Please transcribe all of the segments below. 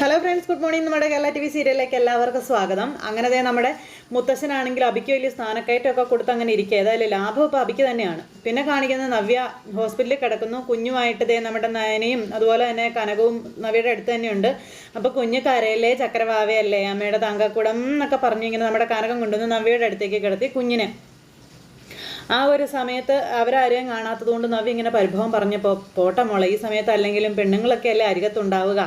Hello friends good morning നമ്മുടെ Kerala T V സീരിയലിലേക്ക് എല്ലാവർക്കും സ്വാഗതം. അങ്ങനെ ദേ നമ്മുടെ മുത്തശ്ശനാണെങ്കിൽ അബിക്ക് വലിയ സ്ഥാനക്കയറ്റമൊക്കെ കൊടുത്ത് അങ്ങനെ ഇരിക്കുക. ഏതായാലും ലാഭം ഇപ്പോൾ അബിക്ക് തന്നെയാണ്. പിന്നെ കാണിക്കുന്നത് നവ്യ ഹോസ്പിറ്റലിൽ കിടക്കുന്നു. കുഞ്ഞുമായിട്ട് ദേ നമ്മുടെ നയനയും അതുപോലെ തന്നെ കനകവും നവ്യയുടെ അടുത്ത് തന്നെയുണ്ട്. അപ്പോൾ കുഞ്ഞ് കരയല്ലേ? ചക്രവാവയല്ലേ? അമ്മയുടെ തങ്കക്കുടം എന്നൊക്കെ പറഞ്ഞു ഇങ്ങനെ നമ്മുടെ കനകം കൊണ്ടുവന്ന് നവ്യയുടെ അടുത്തേക്ക് കിടത്തി കുഞ്ഞിനെ. ആ ഒരു സമയത്ത് അവരാരെയും കാണാത്തത് കൊണ്ട് നവ്യ ഇങ്ങനെ പരിഭവം പറഞ്ഞപ്പോൾ പോട്ടെ മോളെ ഈ സമയത്ത് അല്ലെങ്കിലും പെണ്ണുങ്ങളൊക്കെ അല്ലേ അരികത്തുണ്ടാവുക.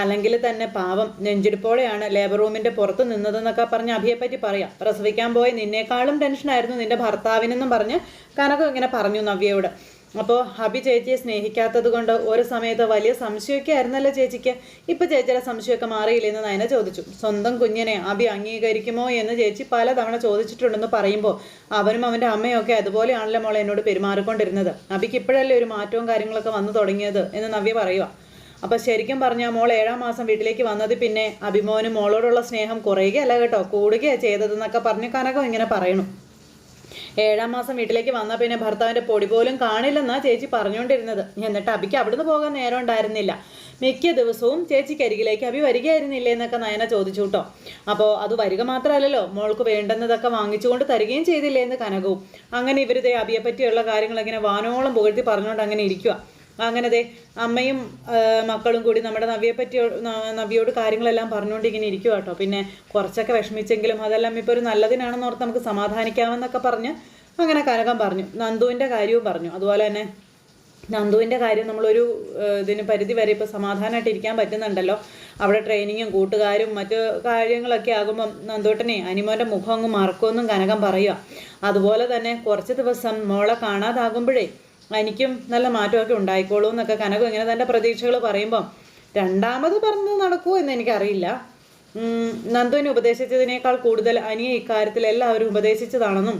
അല്ലെങ്കിൽ തന്നെ പാവം നെഞ്ചിടിപ്പോഴെയാണ് ലേബർ റൂമിന്റെ പുറത്ത് നിന്നതെന്നൊക്കെ പറഞ്ഞ് അഭിയെപ്പറ്റി പറയാം. പ്രസവിക്കാൻ പോയി നിന്നേക്കാളും ടെൻഷനായിരുന്നു നിന്റെ ഭർത്താവിനെന്നും പറഞ്ഞ് കനകം ഇങ്ങനെ പറഞ്ഞു നവ്യയോട്. അപ്പോൾ ഹബി ചേച്ചിയെ സ്നേഹിക്കാത്തത് കൊണ്ട് ഒരു സമയത്ത് വലിയ സംശയമൊക്കെ ആയിരുന്നല്ലോ ചേച്ചിക്ക്? ഇപ്പോൾ ചേച്ചിയുടെ സംശയമൊക്കെ മാറിയില്ലെന്ന് നയന ചോദിച്ചു. സ്വന്തം കുഞ്ഞിനെ അഭി അംഗീകരിക്കുമോ എന്ന് ചേച്ചി പലതവണ ചോദിച്ചിട്ടുണ്ടെന്ന് പറയുമ്പോൾ അവനും അവന്റെ അമ്മയൊക്കെ അതുപോലെയാണല്ലോ മോളെ എന്നോട് പെരുമാറിക്കൊണ്ടിരുന്നത്. അഭിക്ക് ഇപ്പോഴല്ലേ ഒരു മാറ്റവും കാര്യങ്ങളൊക്കെ വന്നു തുടങ്ങിയത്? എന്ന് നവ്യ പറയുക അപ്പൊ ശരിക്കും പറഞ്ഞാൽ മോൾ ഏഴാം മാസം വീട്ടിലേക്ക് വന്നത് പിന്നെ അഭിമോനും മോളോടുള്ള സ്നേഹം കുറയുകയല്ല കേട്ടോ. കൂടുകയാണ് ചെയ്തതെന്നൊക്കെ പറഞ്ഞു കനകം ഇങ്ങനെ പറയണു. ഏഴാം മാസം വീട്ടിലേക്ക് വന്ന പിന്നെ ഭർത്താവിന്റെ പൊടി പോലും കാണില്ലെന്നാ ചേച്ചി പറഞ്ഞുകൊണ്ടിരുന്നത്. എന്നിട്ട് അബിക്ക് അവിടുന്ന് പോകാൻ നേരം ഉണ്ടായിരുന്നില്ല. മിക്ക ദിവസവും ചേച്ചിക്ക് അരികിലേക്ക് അബി വരികയായിരുന്നില്ലേ എന്നൊക്കെ നയന ചോദിച്ചു കേട്ടോ. അപ്പോൾ അത് വരിക മാത്രമല്ലല്ലോ. മോൾക്ക് വേണ്ടുന്നതൊക്കെ വാങ്ങിച്ചുകൊണ്ട് തരികയും ചെയ്തില്ലേ എന്ന് കനകവും. അങ്ങനെ ഇവരിതേ അബിയെ പറ്റിയുള്ള കാര്യങ്ങൾ ഇങ്ങനെ വാനോളം പുകഴ്ത്തി പറഞ്ഞുകൊണ്ട് അങ്ങനെ ഇരിക്കുക അങ്ങനെ ദേ അമ്മയും മക്കളും കൂടി നമ്മുടെ നവ്യയെ പറ്റി നവിയോട് കാര്യങ്ങളെല്ലാം പറഞ്ഞുകൊണ്ട് ഇങ്ങനെ ഇരിക്കുക കേട്ടോ പിന്നെ കുറച്ചൊക്കെ വിഷമിച്ചെങ്കിലും അതെല്ലാം ഇപ്പോൾ ഒരു നല്ലതിനാണെന്ന് ഓർത്ത് നമുക്ക് സമാധാനിക്കാമെന്നൊക്കെ പറഞ്ഞ് അങ്ങനെ കനകം പറഞ്ഞു. നന്ദുവിന്റെ കാര്യവും പറഞ്ഞു. അതുപോലെ തന്നെ നന്ദുവിന്റെ കാര്യം നമ്മളൊരു ഇതിന് പരിധി വരെ ഇപ്പോൾ സമാധാനമായിട്ട് ഇരിക്കാൻ പറ്റുന്നുണ്ടല്ലോ. അവിടെ ട്രെയിനിങ്ങും കൂട്ടുകാരും മറ്റു കാര്യങ്ങളൊക്കെ ആകുമ്പം നന്ദോട്ടനെ അനിമോന്റെ മുഖം അങ്ങ് മറക്കുമെന്നും കനകം പറയുക അതുപോലെ തന്നെ കുറച്ച് ദിവസം മോളെ കാണാതാകുമ്പോഴേ എനിക്കും നല്ല മാറ്റമൊക്കെ ഉണ്ടായിക്കോളൂ എന്നൊക്കെ കനകം ഇങ്ങനെ തന്റെ പ്രതീക്ഷകൾ പറയുമ്പം രണ്ടാമത് പറഞ്ഞത് നടക്കുമോ എന്ന് എനിക്കറിയില്ല. നന്ദുവിനെ ഉപദേശിച്ചതിനേക്കാൾ കൂടുതൽ അനിയെ ഇക്കാര്യത്തിൽ എല്ലാവരും ഉപദേശിച്ചതാണെന്നും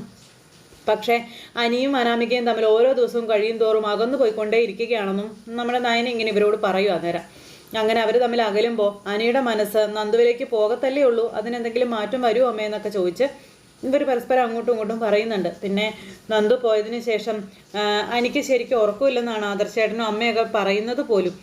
പക്ഷേ അനിയും അനാമികയും തമ്മിൽ ഓരോ ദിവസവും കഴിയും തോറും അകന്നു പോയിക്കൊണ്ടേ ഇരിക്കുകയാണെന്നും നമ്മുടെ നയന ഇങ്ങനെ ഇവരോട് പറയൂ അന്നേരം. അങ്ങനെ അവർ തമ്മിൽ അകലുമ്പോൾ അനിയുടെ മനസ്സ് നന്ദുവിലേക്ക് പോകത്തല്ലേ ഉള്ളൂ അതിനെന്തെങ്കിലും മാറ്റം വരുമോ അമ്മയെന്നൊക്കെ ചോദിച്ച് ഇവർ പരസ്പരം അങ്ങോട്ടും ഇങ്ങോട്ടും പറയുന്നുണ്ട്. പിന്നെ നന്ദു പോയതിന് ശേഷം എനിക്ക് ശരിക്കും ഉറക്കമില്ലെന്നാണ് ആദർശേട്ടനും അമ്മയൊക്കെ പറയുന്നത് പോലും.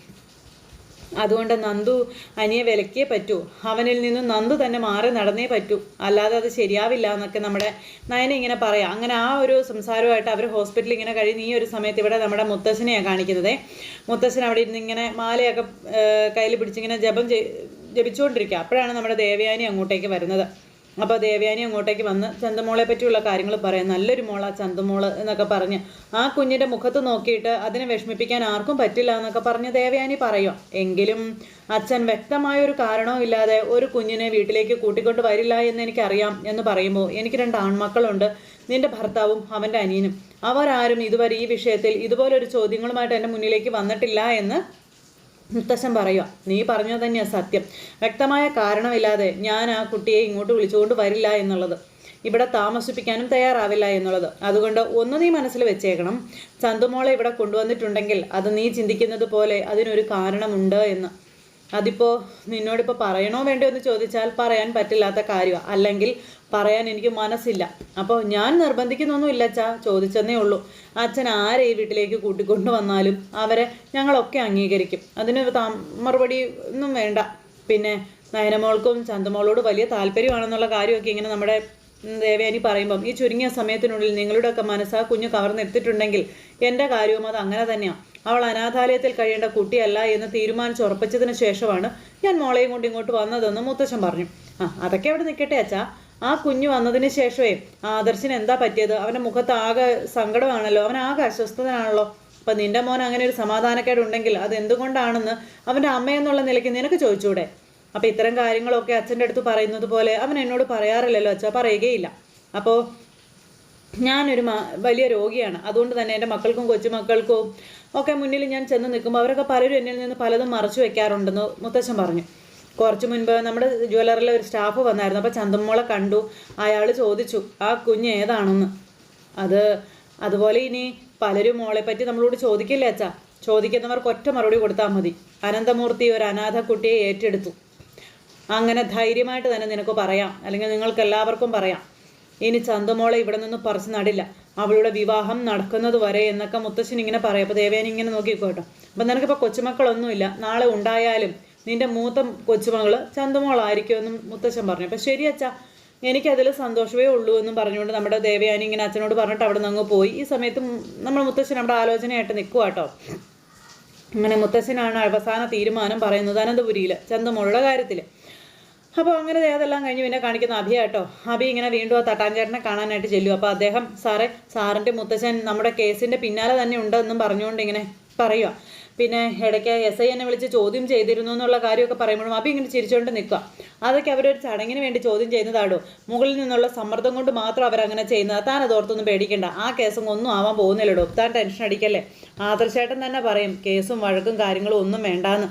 അതുകൊണ്ട് നന്ദു അനിയെ വിലക്കിയേ പറ്റൂ. അവനിൽ നിന്നും നന്ദു തന്നെ മാറി നടന്നേ പറ്റൂ. അല്ലാതെ അത് ശരിയാവില്ല എന്നൊക്കെ നമ്മുടെ നയന ഇങ്ങനെ പറയാം. അങ്ങനെ ആ ഒരു സംസാരമായിട്ട് അവർ ഹോസ്പിറ്റലിൽ ഇങ്ങനെ കഴിയുന്ന ഈ ഒരു സമയത്ത് ഇവിടെ നമ്മുടെ മുത്തശ്ശനെയാണ് കാണിക്കുന്നത്. മുത്തശ്ശൻ അവിടെ ഇരുന്ന് ഇങ്ങനെ മാലയൊക്കെ കയ്യിൽ പിടിച്ചിങ്ങനെ ജപം ജപിച്ചുകൊണ്ടിരിക്കുക അപ്പോഴാണ് നമ്മുടെ ദേവയാനി അങ്ങോട്ടേക്ക് വരുന്നത്. അപ്പോൾ ദേവയാനി അങ്ങോട്ടേക്ക് വന്ന് ചന്തമോളെ പറ്റിയുള്ള കാര്യങ്ങൾ പറയാം. നല്ലൊരു മോളാ ചന്തമോൾ എന്നൊക്കെ പറഞ്ഞ്. ആ കുഞ്ഞിന്റെ മുഖത്ത് നോക്കിയിട്ട് അതിനെ വിഷമിപ്പിക്കാൻ ആർക്കും പറ്റില്ല എന്നൊക്കെ പറഞ്ഞ് ദേവയാനി പറയുക എങ്കിലും അച്ഛൻ വ്യക്തമായ ഒരു കാരണവും ഇല്ലാതെ ഒരു കുഞ്ഞിനെ വീട്ടിലേക്ക് കൂട്ടിക്കൊണ്ട് വരില്ല എന്ന് എനിക്കറിയാം എന്ന് പറയുമ്പോൾ എനിക്ക് രണ്ട് ആൺമക്കളുണ്ട്. നിന്റെ ഭർത്താവും അവന്റെ അനിയനും. അവരാരും ഇതുവരെ ഈ വിഷയത്തിൽ ഇതുപോലൊരു ചോദ്യങ്ങളുമായിട്ട് എന്റെ മുന്നിലേക്ക് വന്നിട്ടില്ല എന്ന് മുത്തശ്ശൻ പറയുക നീ പറഞ്ഞത് തന്നെയാണ് സത്യം. വ്യക്തമായ കാരണമില്ലാതെ ഞാൻ ആ കുട്ടിയെ ഇങ്ങോട്ട് വിളിച്ചുകൊണ്ട് വരില്ല എന്നുള്ളത്. ഇവിടെ താമസിപ്പിക്കാനും തയ്യാറാവില്ല എന്നുള്ളത്. അതുകൊണ്ട് ഒന്ന് നീ മനസ്സിൽ വെച്ചേക്കണം. ചന്തുമോളെ ഇവിടെ കൊണ്ടുവന്നിട്ടുണ്ടെങ്കിൽ അത് നീ ചിന്തിക്കുന്നത് പോലെ അതിനൊരു കാരണമുണ്ട് എന്ന്. അതിപ്പോൾ നിന്നോടിപ്പോൾ പറയണോ വേണ്ടോ എന്ന് ചോദിച്ചാൽ പറയാൻ പറ്റില്ലാത്ത കാര്യമാണ് അല്ലെങ്കിൽ പറയാൻ എനിക്ക് മനസ്സില്ല. അപ്പോൾ ഞാൻ നിർബന്ധിക്കുന്നൊന്നുമില്ല അച്ഛാ. ചോദിച്ചെന്നേ ഉള്ളൂ. അച്ഛൻ ആരെ ഈ വീട്ടിലേക്ക് കൂട്ടിക്കൊണ്ടു വന്നാലും അവരെ ഞങ്ങളൊക്കെ അംഗീകരിക്കും. അതിന് മറുപടി ഒന്നും വേണ്ട. പിന്നെ നയനമോൾക്കും ചന്തമോളോട് വലിയ താല്പര്യമാണെന്നുള്ള കാര്യമൊക്കെ ഇങ്ങനെ നമ്മുടെ ദേവയാനി പറയുമ്പം ഈ ചുരുങ്ങിയ സമയത്തിനുള്ളിൽ നിങ്ങളുടെയൊക്കെ മനസ്സ് ആ കുഞ്ഞ് കവർന്നെടുത്തിട്ടുണ്ടെങ്കിൽ എന്റെ കാര്യവും അത് അങ്ങനെ തന്നെയാണ് അവൾ അനാഥാലയത്തിൽ കഴിയേണ്ട കുട്ടിയല്ല എന്ന് തീരുമാനിച്ചുറപ്പിച്ചതിന് ശേഷമാണ് ഞാൻ മോളെയും കൊണ്ട് ഇങ്ങോട്ട് വന്നതെന്ന് മുത്തശ്ശൻ പറഞ്ഞു. ആ അതൊക്കെ അവിടെ നിൽക്കട്ടെ അച്ഛാ. ആ കുഞ്ഞു വന്നതിന് ശേഷമേ ആദർശിന് എന്താ പറ്റിയത്? അവന്റെ മുഖത്ത് ആകെ സങ്കടമാണല്ലോ. അവൻ ആകെ അസ്വസ്ഥനാണല്ലോ അപ്പൊ നിന്റെ മോൻ അങ്ങനെ ഒരു സമാധാനക്കേട് ഉണ്ടെങ്കിൽ അത് എന്തുകൊണ്ടാണെന്ന് അവന്റെ അമ്മയെന്നുള്ള നിലയ്ക്ക് നിനക്ക് ചോദിച്ചൂടെ? അപ്പൊ ഇത്തരം കാര്യങ്ങളൊക്കെ അച്ഛന്റെ അടുത്ത് പറയുന്നത് പോലെ അവൻ എന്നോട് പറയാറില്ലല്ലോ അച്ഛാ പറയുകയില്ല. അപ്പോൾ ഞാനൊരു വലിയ രോഗിയാണ്. അതുകൊണ്ട് തന്നെ എന്റെ മക്കൾക്കും കൊച്ചുമക്കൾക്കും ഒക്കെ മുന്നിൽ ഞാൻ ചെന്ന് നിൽക്കുമ്പോൾ അവരൊക്കെ പലരും എന്നിൽ നിന്ന് പലതും മറച്ചു വെക്കാറുണ്ടെന്ന് മുത്തശ്ശൻ പറഞ്ഞു. കുറച്ച് മുൻപ് നമ്മുടെ ജ്വല്ലറിലെ ഒരു സ്റ്റാഫ് വന്നായിരുന്നു. അപ്പോൾ ചന്തമ്മോളെ കണ്ടു. അയാൾ ചോദിച്ചു ആ കുഞ്ഞ് ഏതാണെന്ന്? അത് അതുപോലെ ഇനി പലരും മോളെ പറ്റി നമ്മളോട് ചോദിക്കില്ലേ അച്ഛാ? ചോദിക്കുന്നവർക്ക് ഒറ്റ മറുപടി കൊടുത്താൽ മതി. അനന്തമൂർത്തി ഒരു അനാഥ കുട്ടിയെ ഏറ്റെടുത്തു. അങ്ങനെ ധൈര്യമായിട്ട് തന്നെ നിനക്ക് പറയാം. അല്ലെങ്കിൽ നിങ്ങൾക്ക് എല്ലാവർക്കും പറയാം. ഇനി ചന്തമോളെ ഇവിടെ നിന്ന് പറിച്ചു നടില്ല അവളുടെ വിവാഹം നടക്കുന്നത് വരെ എന്നൊക്കെ മുത്തശ്ശൻ ഇങ്ങനെ പറയും. അപ്പോൾ ദേവേനിങ്ങനെ നോക്കിക്കോട്ടോ അപ്പം നിനക്കിപ്പോൾ കൊച്ചുമക്കളൊന്നുമില്ല. നാളെ ഉണ്ടായാലും നിന്റെ മൂത്ത കൊച്ചുമകൾ ചന്തുമോളായിരിക്കുമെന്നും മുത്തശ്ശൻ പറഞ്ഞു. അപ്പം ശരി അച്ഛാ എനിക്കതിൽ സന്തോഷമേ ഉള്ളൂ എന്നും പറഞ്ഞുകൊണ്ട് നമ്മുടെ ദേവയാനി ഇങ്ങനെ അച്ഛനോട് പറഞ്ഞിട്ട് അവിടെ നിന്ന് പോയി. ഈ സമയത്ത് നമ്മൾ മുത്തശ്ശൻ നമ്മുടെ ആലോചനയായിട്ട് നിൽക്കുക കേട്ടോ. അങ്ങനെ മുത്തശ്ശനാണ് അവസാന തീരുമാനം പറയുന്നത് അനന്തപുരിയിൽ ചന്തമോളുടെ കാര്യത്തിൽ അപ്പോൾ അങ്ങനെ അതെല്ലാം കഴിഞ്ഞ് പിന്നെ കാണിക്കുന്ന അഭിയ കേട്ടോ. അഭി ഇങ്ങനെ വീണ്ടും ആ തട്ടാഞ്ചേട്ടനെ കാണാനായിട്ട് ചെല്ലും. അപ്പോൾ അദ്ദേഹം സാറേ സാറിന്റെ മുത്തശ്ശൻ നമ്മുടെ കേസിന്റെ പിന്നാലെ തന്നെ ഉണ്ടെന്നും പറഞ്ഞുകൊണ്ട് ഇങ്ങനെ പറയുക പിന്നെ ഇടയ്ക്ക് എസ് ഐ എന്നെ വിളിച്ച് ചോദ്യം ചെയ്തിരുന്നു എന്നുള്ള കാര്യമൊക്കെ പറയുമ്പോഴും അഭി ഇങ്ങനെ ചിരിച്ചുകൊണ്ട് നിൽക്കുക അതൊക്കെ അവരൊരു ചടങ്ങിന് വേണ്ടി ചോദ്യം ചെയ്യുന്നതാണോ മുകളിൽ നിന്നുള്ള സമ്മർദ്ദം കൊണ്ട് മാത്രം അവരങ്ങനെ ചെയ്യുന്നത്. താൻ അതോർത്തൊന്നും പേടിക്കണ്ട. ആ കേസും ഒന്നും ആവാൻ പോകുന്നില്ലടോ. താൻ ടെൻഷൻ അടിക്കല്ലേ? ആദർശേട്ടൻ തന്നെ പറയും കേസും വഴക്കും കാര്യങ്ങളും ഒന്നും വേണ്ടാന്ന്.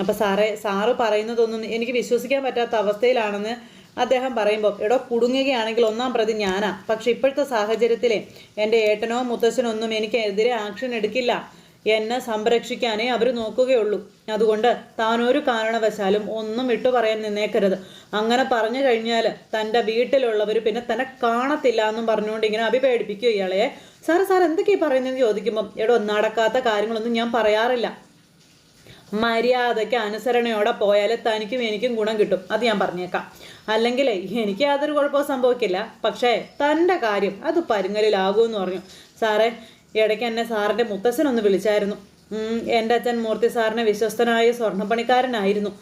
അപ്പോൾ സാറേ സാറ് പറയുന്നതൊന്നും എനിക്ക് വിശ്വസിക്കാൻ പറ്റാത്ത അവസ്ഥയിലാണെന്ന് അദ്ദേഹം പറയുമ്പോൾ എടോ കുടുങ്ങുകയാണെങ്കിൽ ഒന്നാം പ്രതി ഞാനാ. പക്ഷെ ഇപ്പോഴത്തെ സാഹചര്യത്തിലെ എന്റെ ഏട്ടനോ മുത്തശ്ശനോ ഒന്നും എനിക്കെതിരെ ആക്ഷൻ എടുക്കില്ല. എന്നെ സംരക്ഷിക്കാനേ അവർ നോക്കുകയുള്ളൂ. അതുകൊണ്ട് താനൊരു കാരണവശാലും ഒന്നും ഇട്ടു പറയാൻ നിന്നേക്കരുത്. അങ്ങനെ പറഞ്ഞു കഴിഞ്ഞാൽ തന്റെ വീട്ടിലുള്ളവർ പിന്നെ തന്നെ കാണത്തില്ല എന്നും പറഞ്ഞുകൊണ്ട് ഇങ്ങനെ അഭിപേടിപ്പിക്കും ഇയാളെ. സാർ സാർ എന്തൊക്കെയാണ് പറയുന്നതെന്ന് ചോദിക്കുമ്പോൾ എടോ നടക്കാത്ത കാര്യങ്ങളൊന്നും ഞാൻ പറയാറില്ല. മര്യാദയ്ക്ക് അനുസരണയോടെ പോയാൽ തനിക്കും എനിക്കും ഗുണം കിട്ടും. അത് ഞാൻ പറഞ്ഞേക്കാം. അല്ലെങ്കിൽ എനിക്ക് യാതൊരു കുഴപ്പവും സംഭവിക്കില്ല. പക്ഷേ തന്റെ കാര്യം അത് പരുങ്ങലിലാകുമെന്ന് പറഞ്ഞു. സാറേ ഇടയ്ക്ക് എന്നെ സാറിന്റെ മുത്തശ്ശനൊന്ന് വിളിച്ചായിരുന്നു. ഉം, എന്റെ അച്ഛൻ മൂർത്തി സാറിനെ വിശ്വസ്തനായ സ്വർണപ്പണിക്കാരനായിരുന്നു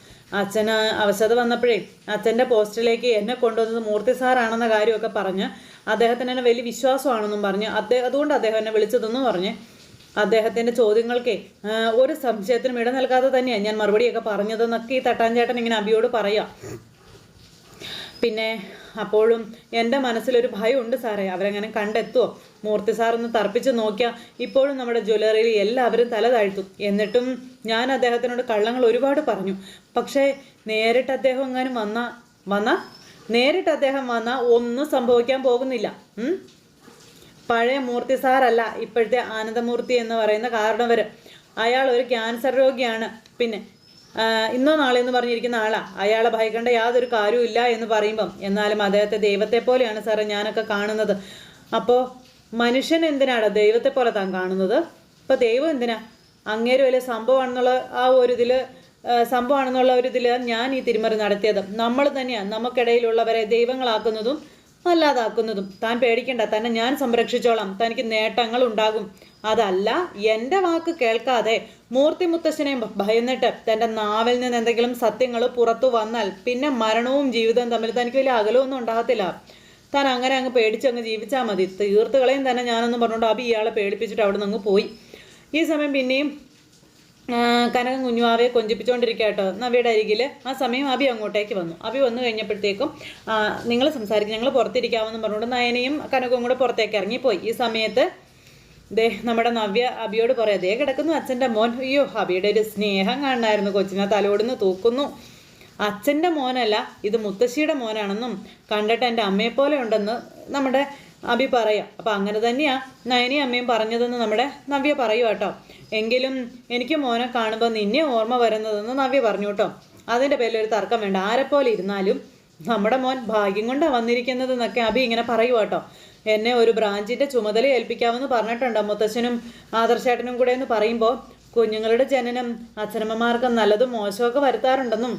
അച്ഛന് അവശത വന്നപ്പോഴേ അച്ഛന്റെ പോസ്റ്റിലേക്ക് എന്നെ കൊണ്ടുവന്നത് മൂർത്തി സാറാണെന്ന കാര്യമൊക്കെ പറഞ്ഞ് അദ്ദേഹത്തിന് എന്നെ വലിയ വിശ്വാസമാണെന്നും പറഞ്ഞ് അദ്ദേഹം അതുകൊണ്ട് അദ്ദേഹം എന്നെ വിളിച്ചതെന്നും പറഞ്ഞ് അദ്ദേഹത്തിന്റെ ചോദ്യങ്ങൾക്കേ ഒരു സംശയത്തിനും ഇട നൽകാതെ തന്നെയാണ് ഞാൻ മറുപടിയൊക്കെ പറഞ്ഞതെന്നൊക്കെ ഈ തട്ടാഞ്ചേട്ടൻ ഇങ്ങനെ അബിയോട് പറയാം. പിന്നെ അപ്പോഴും എന്റെ മനസ്സിലൊരു ഭയമുണ്ട് സാറേ. അവരെങ്ങനെ കണ്ടെത്തുമോ മൂർത്തി സാറൊന്ന് തർപ്പിച്ച് നോക്കിയാൽ ഇപ്പോഴും നമ്മുടെ ജ്വല്ലറിയിൽ എല്ലാവരും തല താഴ്ത്തും. എന്നിട്ടും ഞാൻ അദ്ദേഹത്തിനോട് കള്ളങ്ങൾ ഒരുപാട് പറഞ്ഞു. പക്ഷേ നേരിട്ട് അദ്ദേഹം എങ്ങാനും വന്ന? വന്ന? നേരിട്ട് അദ്ദേഹം വന്ന ഒന്നും സംഭവിക്കാൻ പോകുന്നില്ല. പഴയ മൂർത്തി സാറല്ല ഇപ്പോഴത്തെ ആനന്ദമൂർത്തി എന്ന് പറയുന്ന കാരണവർ അയാൾ ഒരു ക്യാൻസർ രോഗിയാണ്. പിന്നെ ഇന്നോ നാളെ എന്ന് പറഞ്ഞിരിക്കുന്ന ആളാ. അയാളെ ഭയക്കേണ്ട യാതൊരു കാര്യവും ഇല്ല എന്ന് പറയുമ്പം. എന്നാലും അദ്ദേഹത്തെ ദൈവത്തെ പോലെയാണ് സാറേ ഞാനൊക്കെ കാണുന്നത്. അപ്പോൾ മനുഷ്യൻ എന്തിനാണ്? ദൈവത്തെ പോലെ താൻ കാണുന്നത്? ഇപ്പോൾ ദൈവം എന്തിനാ? അങ്ങേര് വലിയ സംഭവമാണെന്നുള്ള ആ ഒരു ഇതിൽ സംഭവമാണെന്നുള്ള ഒരു ഇതിൽ ഞാൻ ഈ തിരുമറി നടത്തിയത് നമ്മൾ തന്നെയാണ് നമുക്കിടയിലുള്ളവരെ ദൈവങ്ങളാക്കുന്നതും അല്ലാതാക്കുന്നതും. താൻ പേടിക്കേണ്ട. തന്നെ ഞാൻ സംരക്ഷിച്ചോളാം. തനിക്ക് നേട്ടങ്ങൾ ഉണ്ടാകും അതല്ല എന്റെ വാക്ക് കേൾക്കാതെ മൂർത്തി മുത്തശ്ശനെ ഭയന്നിട്ട് തന്റെ നാവിൽ നിന്ന് എന്തെങ്കിലും സത്യങ്ങൾ പുറത്തു വന്നാൽ പിന്നെ മരണവും ജീവിതവും തമ്മിൽ തനിക്ക് വലിയ അകലമൊന്നും ഉണ്ടാകത്തില്ല. താൻ അങ്ങനെ അങ്ങ് പേടിച്ച് അങ്ങ് ജീവിച്ചാൽ മതി. തീർത്തുകളെയും തന്നെ ഞാനൊന്നും പറഞ്ഞുകൊണ്ട് അബി ഇയാളെ പേടിപ്പിച്ചിട്ട് അവിടെ നിന്ന് പോയി. ഈ സമയം പിന്നെയും കനക കനകം കുഞ്ഞുവാവയെ കൊഞ്ചിപ്പിച്ചുകൊണ്ടിരിക്കുക കേട്ടോ. നവിയുടെ അരികിൽ ആ സമയം അബി അങ്ങോട്ടേക്ക് വന്നു. അബി വന്നു കഴിഞ്ഞപ്പോഴത്തേക്കും നിങ്ങൾ സംസാരിക്കും ഞങ്ങൾ പുറത്തിരിക്കാമെന്ന് പറഞ്ഞുകൊണ്ട് നയനയും കനകവും കൂടെ പുറത്തേക്ക് ഇറങ്ങിപ്പോയി. ഈ സമയത്ത് ദേ നമ്മുടെ നവ്യ അബിയോട് പറയാം ദേ കിടക്കുന്നു അച്ഛന്റെ മോൻ. അയ്യോ അബിയുടെ ഒരു സ്നേഹം കാണണമായിരുന്നു. കൊച്ചിനെ തലോടുന്ന് തൂക്കുന്നു. അച്ഛന്റെ മോനല്ല ഇത് മുത്തശ്ശിയുടെ മോനാണെന്നും കണ്ടിട്ട് എന്റെ അമ്മയെ പോലെ ഉണ്ടെന്ന് നമ്മുടെ അബി പറയാം. അപ്പം അങ്ങനെ തന്നെയാണ് നയനി അമ്മയും പറഞ്ഞതെന്ന് നമ്മുടെ നവ്യ പറയൂ കേട്ടോ. എങ്കിലും എനിക്ക് മോനെ കാണുമ്പോൾ നിന്നെ ഓർമ്മ വരുന്നതെന്ന് നവ്യ പറഞ്ഞു കേട്ടോ. അതിന്റെ പേരിൽ ഒരു തർക്കം വേണ്ട. ആരെപ്പോലെ ഇരുന്നാലും നമ്മുടെ മോൻ ഭാഗ്യം കൊണ്ടാണ് വന്നിരിക്കുന്നത് എന്നൊക്കെ അബി ഇങ്ങനെ പറയൂ കേട്ടോ. എന്നെ ഒരു ബ്രാഞ്ചിന്റെ ചുമതല ഏൽപ്പിക്കാമെന്ന് പറഞ്ഞിട്ടുണ്ട്. മുത്തശ്ശനും ആദർശേട്ടനും കൂടെ എന്ന് പറയുമ്പോൾ കുഞ്ഞുങ്ങളുടെ ജനനം അച്ഛനമ്മമാർക്ക് നല്ലതും മോശമൊക്കെ വരുത്താറുണ്ടെന്നും.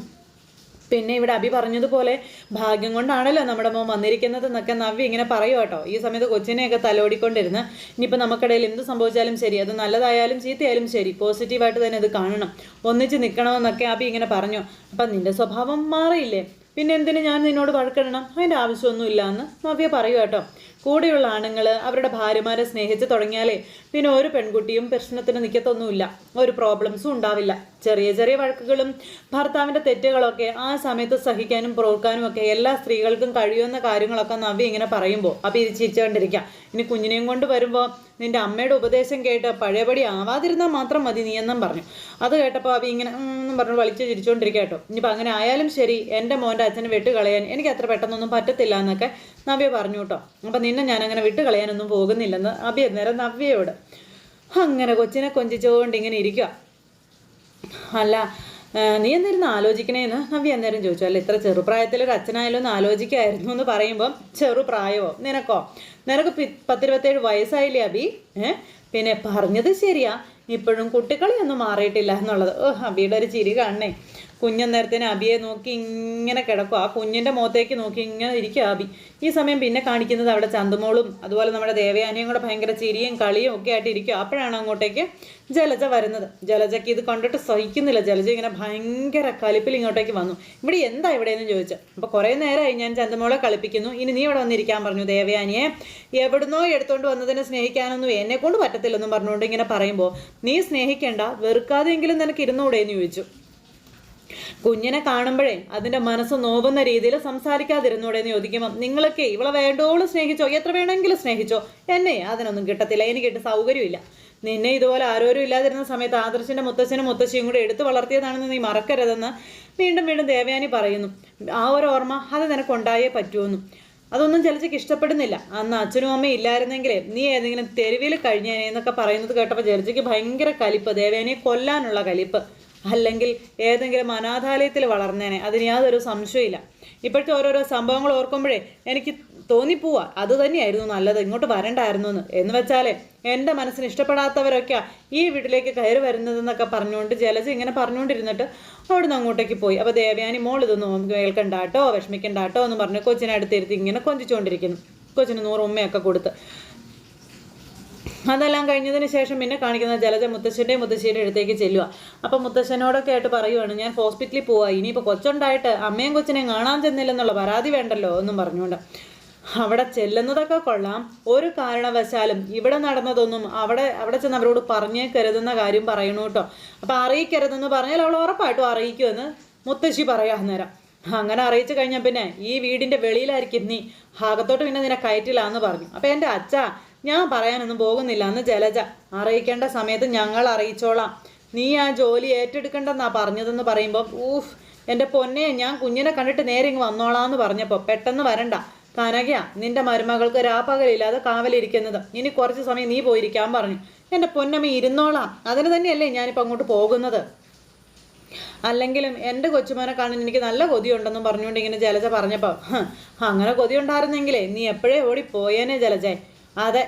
പിന്നെ ഇവിടെ അഭി പറഞ്ഞതുപോലെ ഭാഗ്യം കൊണ്ടാണല്ലോ നമ്മുടെ മോൻ വന്നിരിക്കുന്നത് എന്നൊക്കെ നവ്യ ഇങ്ങനെ പറയും കേട്ടോ. ഈ സമയത്ത് കൊച്ചിനെയൊക്കെ തലോടിക്കൊണ്ടിരുന്ന് ഇനിയിപ്പോൾ നമുക്കിടയിൽ എന്ത് സംഭവിച്ചാലും ശരി അത് നല്ലതായാലും ചീത്തയായാലും ശരി പോസിറ്റീവായിട്ട് തന്നെ അത് കാണണം ഒന്നിച്ച് നിൽക്കണമെന്നൊക്കെ അഭി ഇങ്ങനെ പറഞ്ഞു. അപ്പം നിന്റെ സ്വഭാവം മാറിയില്ലേ? പിന്നെ എന്തിനു ഞാൻ നിന്നോട് വഴക്കിടണം? അതിന്റെ ആവശ്യമൊന്നുമില്ല എന്ന് നവ്യ പറയൂ കേട്ടോ. കൂടെയുള്ള ആണുങ്ങൾ അവരുടെ ഭാര്യമാരെ സ്നേഹിച്ച് തുടങ്ങിയാലേ പിന്നെ ഒരു പെൺകുട്ടിയും പ്രശ്നത്തിന് നിൽക്കത്തൊന്നുമില്ല ഒരു പ്രോബ്ലംസും ഉണ്ടാവില്ല. ചെറിയ ചെറിയ വഴക്കുകളും ഭർത്താവിന്റെ തെറ്റുകളൊക്കെ ആ സമയത്ത് സഹിക്കാനും പ്രോക്കാനും ഒക്കെ എല്ലാ സ്ത്രീകൾക്കും കഴിയുന്ന കാര്യങ്ങളൊക്കെ നവ്യ ഇങ്ങനെ പറയുമ്പോൾ അപ്പോൾ ഇത് ചിരിച്ചുകൊണ്ടിരിക്കുക ഇനി കുഞ്ഞിനെയും കൊണ്ട് വരുമ്പോൾ നിന്റെ അമ്മയുടെ ഉപദേശം കേട്ട് പഴയപടി ആവാതിരുന്നാൽ മാത്രം മതി നീ എന്നും പറഞ്ഞു. അത് കേട്ടപ്പോൾ അവ ഇങ്ങനെ എന്നും പറഞ്ഞു വലിച്ചു ചിരിച്ചുകൊണ്ടിരിക്കുക കേട്ടോ. ഇനിയിപ്പോൾ അങ്ങനെ ആയാലും ശരി എന്റെ മോന്റെ അച്ഛനെ വിട്ടുകളയാൻ എനിക്ക് അത്ര പെട്ടെന്നൊന്നും പറ്റത്തില്ല എന്നൊക്കെ നവ്യ പറഞ്ഞു കേട്ടോ. അപ്പം നിന്നെ ഞാൻ അങ്ങനെ വിട്ടുകളയാനൊന്നും പോകുന്നില്ലെന്ന് അബി അന്നേരം നവ്യയോട്. അങ്ങനെ കൊച്ചിനെ കൊഞ്ചിച്ചുകൊണ്ട് ഇങ്ങനെ ഇരിക്കുക അല്ല നീ എന്തായിരുന്നു ആലോചിക്കണേന്ന്? നവ്യ അന്നേരം ചോദിച്ചു. അല്ല ഇത്ര ചെറുപ്രായത്തിൽ ഒരു അച്ഛനായാലും ഒന്ന് ആലോചിക്കായിരുന്നു എന്ന് പറയുമ്പം ചെറുപ്രായമോ? നിനക്കോ? നിനക്ക് പി- പത്തിരുപത്തേഴ് വയസ്സായില്ലേ അബി? ഏ? പിന്നെ പറഞ്ഞത് ശരിയാ. ഇപ്പോഴും കുട്ടികളെയൊന്നും മാറിയിട്ടില്ല എന്നുള്ളത്. ഓ അബിയുടെ ഒരു ചിരി കാണണേ. കുഞ്ഞന്നേരത്തിന് അബിയെ നോക്കി ഇങ്ങനെ കിടക്കും. ആ കുഞ്ഞിന്റെ മുഖത്തേക്ക് നോക്കി ഇങ്ങനെ ഇരിക്കുക അബി. ഈ സമയം പിന്നെ കാണിക്കുന്നത് അവിടെ ചന്തുമോളും അതുപോലെ നമ്മുടെ ദേവയാനിയും കൂടെ ഭയങ്കര ചിരിയും കളിയും ഒക്കെ ആയിട്ട് ഇരിക്കും. അപ്പോഴാണ് അങ്ങോട്ടേക്ക് ജലജ വരുന്നത്. ജലജയ്ക്ക് ഇത് കണ്ടിട്ട് സഹിക്കുന്നില്ല. ജലജ ഇങ്ങനെ ഭയങ്കര കലിപ്പിൽ ഇങ്ങോട്ടേക്ക് വന്നു. ഇവിടെ എന്താ ഇവിടെയെന്ന് ചോദിച്ചു. അപ്പോൾ കുറേ നേരമായി ഞാൻ ചന്തുമോളെ കളിപ്പിക്കുന്നു. ഇനി നീ ഇവിടെ വന്നിരിക്കാൻ പറഞ്ഞു ദേവയാനിയെ. എവിടുന്നോ എടുത്തുകൊണ്ട് വന്നതിനെ സ്നേഹിക്കാനൊന്നും എന്നെ കൊണ്ട് പറ്റത്തില്ലെന്നും പറഞ്ഞുകൊണ്ട് ഇങ്ങനെ പറയുമ്പോൾ നീ സ്നേഹിക്കേണ്ട. വെറുക്കാതെയെങ്കിലും നിനക്ക് ഇരുന്നൂടെ എന്ന് ചോദിച്ചു. കുഞ്ഞിനെ കാണുമ്പോഴേ അതിന്റെ മനസ്സ് നോവുന്ന രീതിയിൽ സംസാരിക്കാതിരുന്നൂടെ എന്ന് ചോദിക്കുമ്പോൾ നിങ്ങളൊക്കെ ഇവളെ വേണ്ടോളം സ്നേഹിച്ചോ? എത്ര വേണമെങ്കിലും സ്നേഹിച്ചോ? എന്നെ അതിനൊന്നും കിട്ടത്തില്ല. എനിക്കിട്ട് സൗകര്യമില്ല. നിന്നെ ഇതുപോലെ ആരോരും ഇല്ലാതിരുന്ന സമയത്ത് ആദർശിന്റെ മുത്തച്ഛനും മുത്തശ്ശിയും കൂടെ എടുത്തു വളർത്തിയതാണെന്ന് നീ മറക്കരുതെന്ന് വീണ്ടും വീണ്ടും ദേവയാനി പറയുന്നു. ആ ഒരു ഓർമ്മ അത് നിനക്കുണ്ടായേ പറ്റുമെന്നു അതൊന്നും ജലജയ്ക്ക് ഇഷ്ടപ്പെടുന്നില്ല. അന്ന് അച്ഛനും അമ്മയും ഇല്ലായിരുന്നെങ്കിലേ നീ ഏതെങ്കിലും തെരുവിൽ കഴിഞ്ഞേനെ എന്നൊക്കെ പറയുന്നത് കേട്ടപ്പോൾ ജലജയ്ക്ക് ഭയങ്കര കലിപ്പ്. ദേവേനെ കൊല്ലാനുള്ള കലിപ്പ്. അല്ലെങ്കിൽ ഏതെങ്കിലും അനാഥാലയത്തിൽ വളർന്നേനെ. അതിന് യാതൊരു സംശയമില്ല ഇപ്പോഴത്തെ ഓരോരോ സംഭവങ്ങൾ ഓർക്കുമ്പോഴേ എനിക്ക് തോന്നിപ്പോവാ. അത് തന്നെയായിരുന്നു നല്ലത്. ഇങ്ങോട്ട് വരണ്ടായിരുന്നു എന്ന്. എന്ന് വെച്ചാലേ എന്റെ മനസ്സിന് ഇഷ്ടപ്പെടാത്തവരൊക്കെ ഈ വീട്ടിലേക്ക് കയറി വരുന്നതെന്നൊക്കെ പറഞ്ഞുകൊണ്ട് ജലജ ഇങ്ങനെ പറഞ്ഞുകൊണ്ടിരുന്നിട്ട് അവിടുന്ന് അങ്ങോട്ടേക്ക് പോയി. അപ്പോൾ ദേവയാനി മോൾ ഇതൊന്നും കേൾക്കണ്ടാട്ടോ വിഷമിക്കണ്ടാട്ടോ എന്ന് പറഞ്ഞ് കൊച്ചിനടുത്തിരുത്തി ഇങ്ങനെ കൊഞ്ചിച്ചുകൊണ്ടിരിക്കുന്നു. കൊച്ചിന് നൂറ് ഉമ്മയൊക്കെ കൊടുത്ത്. അതെല്ലാം കഴിഞ്ഞതിന് ശേഷം പിന്നെ കാണിക്കുന്ന ജലജ മുത്തശ്ശന്റെ മുത്തശ്ശിയുടെ അടുത്തേക്ക് ചെല്ലുക അപ്പം മുത്തശ്ശനോടൊക്കെ ആയിട്ട് പറയുവാണ് ഞാൻ ഹോസ്പിറ്റലിൽ പോവാ ഇനിയിപ്പോൾ കൊച്ചുണ്ടായിട്ട് അമ്മയും കൊച്ചിനെയും കാണാൻ ചെന്നില്ലെന്നുള്ള പരാതി വേണ്ടല്ലോ എന്നും പറഞ്ഞുകൊണ്ട്. അവിടെ ചെല്ലുന്നതൊക്കെ കൊള്ളാം. ഒരു കാരണവശാലും ഇവിടെ നടന്നതൊന്നും അവിടെ അവിടെ ചെന്ന് അവരോട് പറഞ്ഞേക്കരുതെന്ന കാര്യം പറയണു കേട്ടോ അപ്പം അറിയിക്കരുതെന്ന് പറഞ്ഞാൽ അവൾ ഉറപ്പായിട്ടും അറിയിക്കുമെന്ന് മുത്തശ്ശി പറയാ നേരം അങ്ങനെ അറിയിച്ചു കഴിഞ്ഞാൽ പിന്നെ ഈ വീടിന്റെ വെളിയിലായിരിക്കും നീ. ഭാഗത്തോട്ട് പിന്നെ നിന്നെ കയറ്റില്ലാന്ന് പറഞ്ഞു. അപ്പം എന്റെ അച്ഛ ഞാൻ പറയാനൊന്നും പോകുന്നില്ല. എന്ന് ജലജ അറിയിക്കേണ്ട സമയത്ത് ഞങ്ങൾ അറിയിച്ചോളാം. നീ ആ ജോലി ഏറ്റെടുക്കണ്ടെന്നാ പറഞ്ഞതെന്ന് പറയുമ്പോൾ ഊഫ് എന്റെ പൊന്നെ ഞാൻ കുഞ്ഞിനെ കണ്ടിട്ട് നേരെ ഇങ്ങ് വന്നോളാന്ന് പറഞ്ഞപ്പോൾ പെട്ടെന്ന് വരണ്ട. കനകയ നിന്റെ മരുമകൾക്ക് രാപ്പകലില്ലാതെ കാവലിരിക്കുന്നത്. ഇനി കുറച്ച് സമയം നീ പോയിരിക്കാൻ പറഞ്ഞു. എന്റെ പൊന്നമ്മ ഇരുന്നോളാം. അതിന് തന്നെയല്ലേ ഞാനിപ്പോൾ അങ്ങോട്ട് പോകുന്നത്? അല്ലെങ്കിലും എന്റെ കൊച്ചുമോനെ കാണാൻ എനിക്ക് നല്ല കൊതിയുണ്ടെന്നും പറഞ്ഞുകൊണ്ട് ഇങ്ങനെ ജലജ പറഞ്ഞപ്പോൾ "ഹ്, അങ്ങനെ കൊതിയുണ്ടായിരുന്നെങ്കിലേ നീ എപ്പോഴേ ഓടി പോയേനെ ജലജേ. അതെ.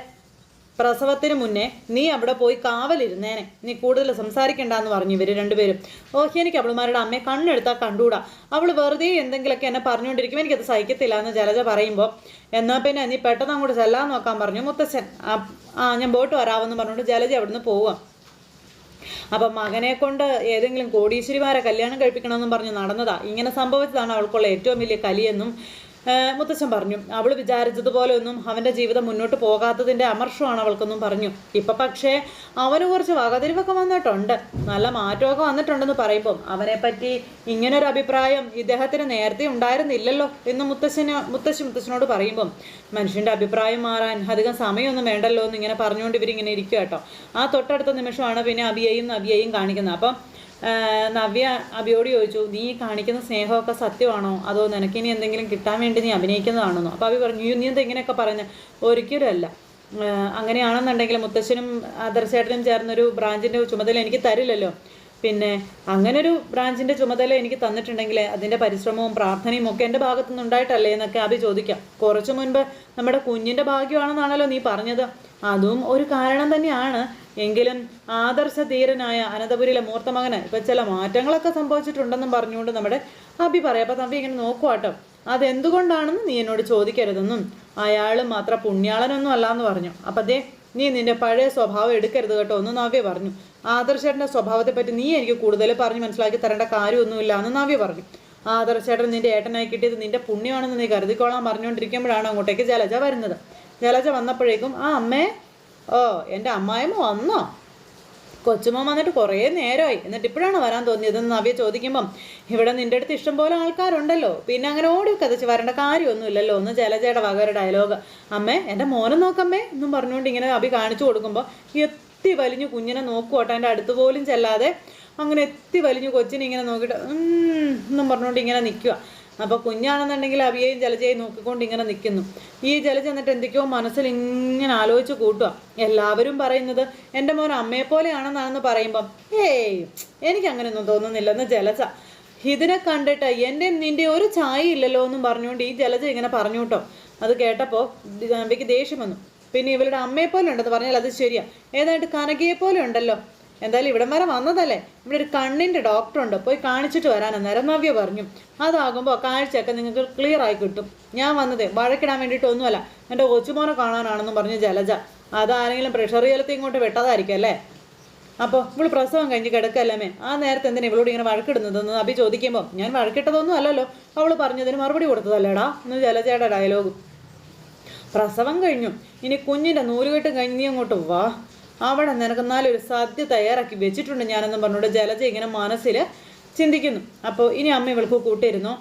പ്രസവത്തിന് മുന്നേ നീ അവിടെ പോയി കാവലിരുന്നേനെ. നീ കൂടുതൽ സംസാരിക്കണ്ടെന്ന് പറഞ്ഞു ഇവർ രണ്ടുപേരും. ഓഹ് എനിക്ക് അവളുമാരുടെ അമ്മയെ കണ്ണെടുത്താൽ കണ്ടുകൂടാ അവൾ വെറുതെ എന്തെങ്കിലുമൊക്കെ എന്നെ പറഞ്ഞുകൊണ്ടിരിക്കും. എനിക്കത് സഹിക്കത്തില്ല എന്ന് ജലജ പറയുമ്പോൾ എന്നാൽ പിന്നെ നീ പെട്ടെന്ന് അങ്ങോട്ട് ചെല്ലാൻ നോക്കാൻ പറഞ്ഞു. മുത്തച്ഛൻ ആ ഞാൻ ബോട്ട് വരാമെന്ന് പറഞ്ഞുകൊണ്ട് ജലജ അവിടുന്ന് പോവാം. അപ്പം മകനെ കൊണ്ട് ഏതെങ്കിലും കോടീശ്വരിമാരെ കല്യാണം കഴിപ്പിക്കണമെന്നും പറഞ്ഞ് നടന്നതാ. ഇങ്ങനെ സംഭവിച്ചതാണ് അവൾക്കുള്ള ഏറ്റവും വലിയ കലിയെന്നും മുത്തച്ഛൻ പറഞ്ഞു അവൾ വിചാരിച്ചതുപോലെ ഒന്നും അവന്റെ ജീവിതം മുന്നോട്ട് പോകാത്തതിന്റെ അമർഷമാണ് അവൾക്കൊന്നും പറഞ്ഞു. ഇപ്പം പക്ഷേ അവന് കുറച്ച് വകതിരിവൊക്കെ വന്നിട്ടുണ്ട്. നല്ല മാറ്റമൊക്കെ വന്നിട്ടുണ്ടെന്ന് പറയുമ്പം അവനെപ്പറ്റി ഇങ്ങനൊരു അഭിപ്രായം ഇദ്ദേഹത്തിന് നേരത്തെ ഉണ്ടായിരുന്നില്ലല്ലോ എന്ന് മുത്തശ്ശന് മുത്തശ്ശി മുത്തശ്ശനോട് പറയുമ്പം മനുഷ്യന്റെ അഭിപ്രായം മാറാൻ അധികം സമയമൊന്നും വേണ്ടല്ലോ എന്ന് ഇങ്ങനെ പറഞ്ഞുകൊണ്ട് ഇവരിങ്ങനെ ഇരിക്കുക കേട്ടോ ആ തൊട്ടടുത്ത നിമിഷമാണ് പിന്നെ അഭിയയും അഭിയയും കാണിക്കുന്നത്. അപ്പം നവ്യ അബിയോട് ചോദിച്ചു നീ കാണിക്കുന്ന സ്നേഹമൊക്കെ സത്യമാണോ? അതോ നിനക്കിനി എന്തെങ്കിലും കിട്ടാൻ വേണ്ടി നീ അഭിനയിക്കുന്നതാണെന്നോ? അപ്പോൾ അബി പറഞ്ഞു നീ എന്താ ഇങ്ങനെയൊക്കെ പറയുന്നത് ഒരിക്കലും അല്ല. അങ്ങനെയാണെന്നുണ്ടെങ്കിൽ മുത്തശ്ശനും ആദർശേട്ടനും ചേർന്നൊരു ബ്രാഞ്ചിന്റെ ചുമതല എനിക്ക് തരില്ലല്ലോ. പിന്നെ അങ്ങനൊരു ബ്രാഞ്ചിന്റെ ചുമതല എനിക്ക് തന്നിട്ടുണ്ടെങ്കിൽ അതിന്റെ പരിശ്രമവും പ്രാർത്ഥനയും ഒക്കെ എന്റെ ഭാഗത്തുനിന്ന് ഉണ്ടായിട്ടല്ലേ എന്നൊക്കെ അഭി ചോദിക്കാം. കുറച്ചു മുൻപ് നമ്മുടെ കുഞ്ഞിന്റെ ഭാഗ്യമാണെന്നാണല്ലോ നീ പറഞ്ഞത്. അതും ഒരു കാരണം തന്നെയാണ്. എങ്കിലും ആദർശധീരനായ അനന്തപുരിയിലെ മൂർത്ത മകന് ഇപ്പം ചില മാറ്റങ്ങളൊക്കെ സംഭവിച്ചിട്ടുണ്ടെന്നും പറഞ്ഞുകൊണ്ട് നമ്മുടെ അഭി പറയാം. അപ്പം തമ്പി ഇങ്ങനെ നോക്കുവാട്ടോ അതെന്തുകൊണ്ടാണെന്ന് നീ എന്നോട് ചോദിക്കരുതെന്നും. അയാൾ മാത്രം പുണ്യാളനൊന്നും അല്ല എന്ന് പറഞ്ഞു. അപ്പം ദേ നീ നിന്റെ പഴയ സ്വഭാവം എടുക്കരുത് കേട്ടോ എന്ന് നവ്യ പറഞ്ഞു. ആദർശേട്ടന്റെ സ്വഭാവത്തെ പറ്റി നീ എനിക്ക് കൂടുതൽ പറഞ്ഞ് മനസ്സിലാക്കി തരേണ്ട കാര്യമൊന്നുമില്ല എന്ന് നവ്യ പറഞ്ഞു. ആദർശേട്ടൻ നിന്റെ ഏട്ടനായി കിട്ടിയത് നിന്റെ പുണ്യമാണെന്ന് നീ കരുതിക്കോളാൻ പറഞ്ഞുകൊണ്ടിരിക്കുമ്പോഴാണ് അങ്ങോട്ടേക്ക് ജലജ വരുന്നത്. ജലജ വന്നപ്പോഴേക്കും ആ അമ്മേ ഓ എന്റെ അമ്മായിമ്മ വന്നോ? കൊച്ചുമ്മ വന്നിട്ട് കുറേ നേരമായി. എന്നിട്ട് ഇപ്പോഴാണ് വരാൻ തോന്നിയതെന്ന് നവ്യ ചോദിക്കുമ്പം ഇവിടെ നിന്റെ അടുത്ത് ഇഷ്ടം പോലെ ആൾക്കാരുണ്ടല്ലോ. പിന്നെ അങ്ങനെ ഓടി കതച്ച് വരേണ്ട കാര്യമൊന്നുമില്ലല്ലോ. ഒന്ന് ജലജയുടെ വക ഡയലോഗ് അമ്മേ എന്റെ മോനെ നോക്കമ്മേ എന്നും പറഞ്ഞുകൊണ്ട് ഇങ്ങനെ അഭി കാണിച്ചു കൊടുക്കുമ്പോൾ എത്തി വലിഞ്ഞു കുഞ്ഞിനെ നോക്കുവട്ടെ എന്റെ അടുത്ത് പോലും ചെല്ലാതെ. അങ്ങനെ എത്തി വലിഞ്ഞു കൊച്ചിനെ ഇങ്ങനെ നോക്കിയിട്ട് എന്നും പറഞ്ഞുകൊണ്ട് ഇങ്ങനെ നിൽക്കുക. അപ്പോൾ കുഞ്ഞാണെന്നുണ്ടെങ്കിൽ അവിയെയും ജലജയെയും നോക്കിക്കൊണ്ട് ഇങ്ങനെ നിൽക്കുന്നു. ഈ ജലജ എന്നിട്ട് എന്തൊക്കെയോ മനസ്സിൽ ഇങ്ങനെ ആലോചിച്ച് കൂട്ടുക എല്ലാവരും പറയുന്നത് എന്റെ മോൻ അമ്മയെ പോലെയാണെന്നാണെന്ന് പറയുമ്പം ഏയ് എനിക്ക് അങ്ങനെയൊന്നും തോന്നുന്നില്ലെന്ന് ജലജ. ഇതിനെ കണ്ടിട്ട് എന്റെ നിന്റെ ഒരു ചായ ഇല്ലല്ലോ എന്നും പറഞ്ഞുകൊണ്ട് ഈ ജലജ ഇങ്ങനെ പറഞ്ഞു കേട്ടോ. അത് കേട്ടപ്പോൾ അമ്മയ്ക്ക് ദേഷ്യം വന്നു. പിന്നെ ഇവരുടെ അമ്മയെ പോലെ ഉണ്ടെന്ന് പറഞ്ഞാൽ അത് ശരിയാ. ഏതാണ്ട് കനകയെ ഉണ്ടല്ലോ എന്തായാലും ഇവിടം വരെ വന്നതല്ലേ? ഇവിടെ ഒരു കണ്ണിന്റെ ഡോക്ടറുണ്ട് പോയി കാണിച്ചിട്ട് വരാൻ അന്നേരം പറഞ്ഞു. അതാകുമ്പോൾ കാഴ്ചയൊക്കെ നിങ്ങൾക്ക് ക്ലിയർ ആയി കിട്ടും. ഞാൻ വന്നത്. വഴക്കിടാൻ വേണ്ടിയിട്ടൊന്നുമല്ല എന്റെ കൊച്ചുമോനെ കാണാനാണെന്നും പറഞ്ഞു ജലജ. അതാരെങ്കിലും പ്രഷർ ചേലത്തി ഇങ്ങോട്ട് വിട്ടതായിരിക്കും അല്ലേ? അപ്പോൾ ഇവൾ പ്രസവം കഴിഞ്ഞ് കിടക്കല്ലേ ആ നേരത്തെ എന്തിനാ ഇവളോട് ഇങ്ങനെ വഴക്കിടുന്നതെന്ന് അഭി ചോദിക്കുമ്പോൾ ഞാൻ വഴക്കിട്ടതൊന്നും അല്ലല്ലോ. അവൾ പറഞ്ഞതിന് മറുപടി കൊടുത്തതല്ലേടാ? എന്ന് ജലജയുടെ ഡയലോഗ് പ്രസവം കഴിഞ്ഞു. ഇനി കുഞ്ഞിന്റെ നൂലുകെട്ടും കഴിഞ്ഞ് നീ അങ്ങോട്ട് വാ. അവിടെ നിനക്ക് നല്ലൊരു സദ്യ തയ്യാറാക്കി വെച്ചിട്ടുണ്ട് ഞാനെന്ന് പറഞ്ഞുകൊണ്ട് ജലജ ഇങ്ങനെ മനസ്സിൽ ചിന്തിക്കുന്നു. അപ്പോൾ ഇനി അമ്മ ഇവൾക്ക് കൂട്ടിയിരുന്നു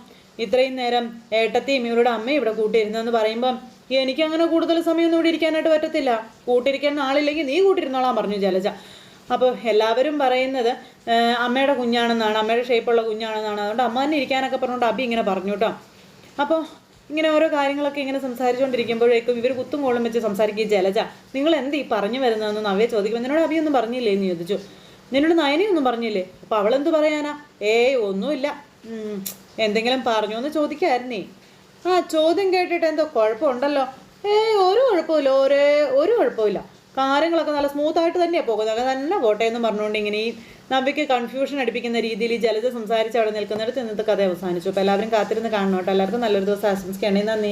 ഇത്രയും നേരം ഏട്ടത്തെയും ഇവരുടെ അമ്മയും ഇവിടെ കൂട്ടിയിരുന്നു എന്ന് പറയുമ്പം എനിക്ക് അങ്ങനെ കൂടുതൽ സമയമൊന്നും ഇവിടെ ഇരിക്കാനായിട്ട് പറ്റത്തില്ല. കൂട്ടിരിക്കാൻ ആളില്ലെങ്കിൽ നീ കൂട്ടിരുന്നോളാൻ പറഞ്ഞു ജലജ. അപ്പോൾ എല്ലാവരും പറയുന്നത് അമ്മയുടെ കുഞ്ഞാണെന്നാണ് അമ്മയുടെ ഷേപ്പുള്ള കുഞ്ഞാണെന്നാണ്. അതുകൊണ്ട് അമ്മ തന്നെ ഇരിക്കാനൊക്കെ പറഞ്ഞുകൊണ്ട് അബി ഇങ്ങനെ പറഞ്ഞു കേട്ടോ. അപ്പോൾ ഇങ്ങനെ ഓരോ കാര്യങ്ങളൊക്കെ ഇങ്ങനെ സംസാരിച്ചുകൊണ്ടിരിക്കുമ്പോഴേക്കും ഇവർ കുത്തും കോളും വെച്ച് സംസാരിക്കുകയും ജലജ നിങ്ങൾ എന്ത് ഈ പറഞ്ഞു വരുന്നതെന്ന് നവ്യെ ചോദിക്കുമ്പോൾ നിന്നോട് അഭിയൊന്നും പറഞ്ഞില്ലേ എന്ന് ചോദിച്ചു. നിന്നോട് നയനയൊന്നും പറഞ്ഞില്ലേ? അപ്പോൾ അവളെന്ത് പറയാനാ? ഏയ് ഒന്നുമില്ല. എന്തെങ്കിലും പറഞ്ഞു എന്ന് ചോദിക്കായിരുന്നേ. ആ ചോദ്യം കേട്ടിട്ട് എന്തോ കുഴപ്പമുണ്ടല്ലോ. ഏയ് ഒരു കുഴപ്പമില്ല. ഒരേ ഒരു കുഴപ്പമില്ല. കാര്യങ്ങളൊക്കെ നല്ല സ്മൂത്ത് ആയിട്ട് തന്നെയാണ് പോകുന്നത്. അങ്ങനെ തന്നെ പോട്ടെ എന്ന് പറഞ്ഞുകൊണ്ട് ഇങ്ങനെ ഈ നവിക്ക് കൺഫ്യൂഷൻ അടിപ്പിക്കുന്ന രീതിയിൽ ഈ ജലജ സംസാരിച്ച് അവിടെ നിൽക്കുന്നിടത്ത് ഇന്നത്തെ കഥ അവസാനിച്ചു. അപ്പോൾ എല്ലാവരും കാത്തിരുന്ന് കാണണം കേട്ടോ. എല്ലാവർക്കും നല്ലൊരു ദിവസം ആശംസിക്കുകയാണ്. നന്ദി.